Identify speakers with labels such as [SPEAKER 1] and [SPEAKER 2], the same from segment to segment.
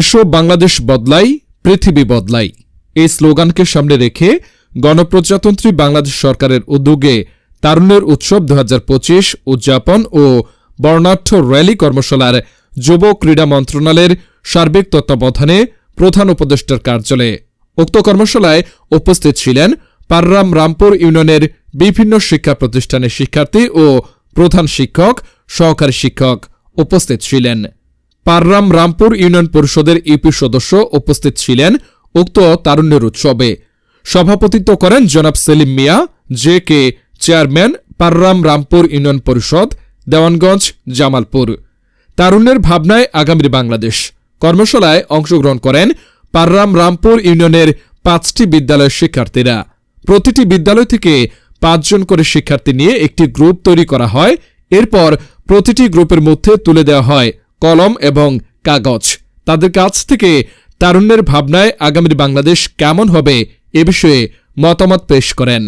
[SPEAKER 1] এসো বাংলাদেশ বদলাই পৃথিবী বদলাই এই স্লোগানকে সামনে রেখে গণপ্রজাতন্ত্রী বাংলাদেশ সরকারের উদ্যোগে তারুণ্যের উৎসব দু উদযাপন ও বর্ণাঢ্য র্যালি কর্মশালার যুব ক্রীড়া মন্ত্রণালয়ের সার্বিক তত্ত্বাবধানে প্রধান উপদেষ্টার কার্যালয়ে উক্ত কর্মশালায় উপস্থিত ছিলেন পাররাম রামপুর ইউনিয়নের বিভিন্ন শিক্ষা প্রতিষ্ঠানের শিক্ষার্থী ও প্রধান শিক্ষক সহকারী শিক্ষক উপস্থিত ছিলেন পাররাম রামপুর ইউনিয়ন পরিষদের ইউপি সদস্য উপস্থিত ছিলেন উক্ত তারুণ্যের উৎসবে সভাপতিত্ব করেন জনাব Selim Mia J K chairman Parram Rampur union Parishad Dewanganj Jamalpur তারুণ্যের ভাবনায় আগামীর বাংলাদেশ কর্মশালায় অংশগ্রহণ করেন পাররাম রামপুর ইউনিয়নের পাঁচটি বিদ্যালয়ের শিক্ষার্থীরা প্রতিটি বিদ্যালয় থেকে পাঁচজন করে শিক্ষার্থী নিয়ে একটি গ্রুপ তৈরি করা হয় এরপর প্রতিটি গ্রুপের মধ্যে তুলে দেওয়া হয় কলম এবং কাগজ তাদের কাছ থেকে তারুণ্যের ভাবনায় আগামীর বাংলাদেশ কেমন হবে এ বিষয়ে মতামত পেশ করেন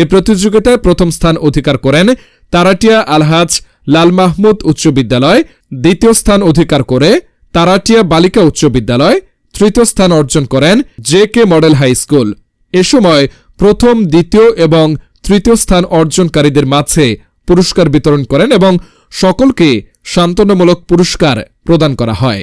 [SPEAKER 1] এ প্রতিযোগিতায় প্রথম স্থান অধিকার করেন তারাটিয়া আলহাজ লাল মাহমুদ উচ্চ বিদ্যালয় দ্বিতীয় স্থান অধিকার করে তারাটিয়া বালিকা উচ্চ বিদ্যালয় তৃতীয় স্থান অর্জন করেন J K model high school এ সময় প্রথম দ্বিতীয় এবং তৃতীয় স্থান অর্জনকারীদের মাঝে পুরস্কার বিতরণ করেন এবং সকলকে সান্ত্বনামূলক পুরস্কার প্রদান করা হয়